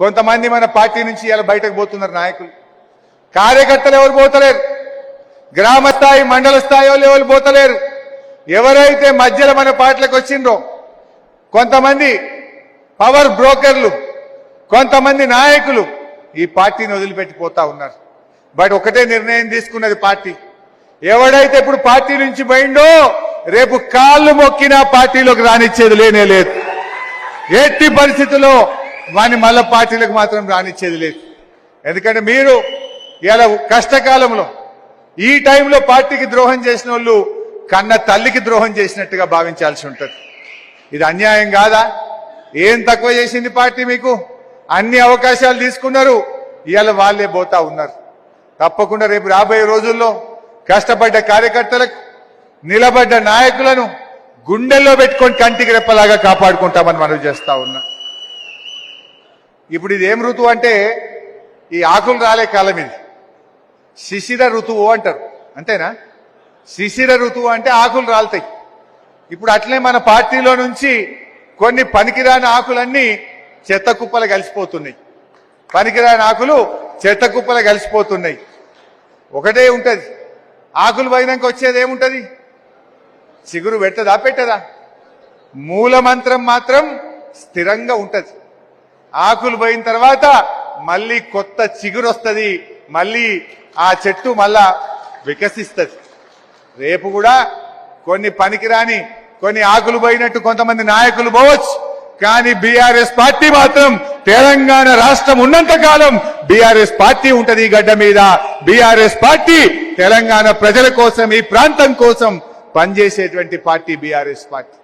కొంతమంది మన పార్టీ నుంచి ఇలా బయటకు పోతున్నారు నాయకులు. కార్యకర్తలు ఎవరు పోతలేరు? గ్రామ స్థాయి మండల స్థాయి వాళ్ళు ఎవరు పోతలేరు? ఎవరైతే మధ్యలో మన పార్టీలకు వచ్చిండ్రో కొంతమంది పవర్ బ్రోకర్లు కొంతమంది నాయకులు ఈ పార్టీని వదిలిపెట్టి పోతా ఉన్నారు. బట్ ఒకటే నిర్ణయం తీసుకున్నది పార్టీ. ఎవడైతే ఇప్పుడు పార్టీ నుంచి పోయిండో రేపు కాళ్ళు మొక్కినా పార్టీలోకి రానిచ్చేది లేనే లేదు. ఎట్టి పరిస్థితుల్లో వాని మళ్ళా పార్టీలకు మాత్రం రానిచ్చేది లేదు. ఎందుకంటే మీరు ఇలా కష్టకాలంలో ఈ టైంలో పార్టీకి ద్రోహం చేసిన వాళ్ళు కన్న తల్లికి ద్రోహం చేసినట్టుగా భావించాల్సి ఉంటుంది. ఇది అన్యాయం కాదా? ఏం తక్కువ చేసింది పార్టీ మీకు? అన్ని అవకాశాలు తీసుకున్నారు. ఇవాళ వాళ్ళే పోతా ఉన్నారు. తప్పకుండా రేపు రాబోయే రోజుల్లో కష్టపడ్డ కార్యకర్తలకు నిలబడ్డ నాయకులను గుండెల్లో పెట్టుకొని కంటికి రెప్పలాగా కాపాడుకుంటామని మనం చేస్తా ఉన్నా. ఇప్పుడు ఇది ఏం ఋతువు అంటే ఈ ఆకులు రాలే కాలం ఇది. శిశిర ఋతువు అంటారు. అంతేనా? శిశిర ఋతువు అంటే ఆకులు రాలుతాయి. ఇప్పుడు అట్లే మన పార్టీలో నుంచి కొన్ని పనికిరాని ఆకులన్నీ చెత్త కుప్పలు కలిసిపోతున్నాయి. పనికిరాని ఆకులు చెత్త కుప్పలు కలిసిపోతున్నాయి. ఒకటే ఉంటుంది. ఆకులు పోయినాక వచ్చేది ఏముంటుంది? చిగురు పెట్టదా పెట్టదా? మూల మంత్రం మాత్రం స్థిరంగా ఉంటుంది. ఆకులు పోయిన తర్వాత మళ్ళీ కొత్త చిగురు వస్తుంది మళ్ళీ ఆ చెట్టు మళ్ళా వికసిస్తుంది. రేపు కూడా కొన్ని పనికిరాని కొన్ని ఆకులు పోయినట్టు కొంతమంది నాయకులు పోవచ్చు. కానీ బీఆర్ఎస్ పార్టీ మాత్రం తెలంగాణ రాష్ట్రం ఉన్నంత కాలం బీఆర్ఎస్ పార్టీ ఉంటది ఈ గడ్డ మీద. బీఆర్ఎస్ పార్టీ తెలంగాణ ప్రజల కోసం ఈ ప్రాంతం కోసం పనిచేసేటువంటి పార్టీ బీఆర్ఎస్ పార్టీ.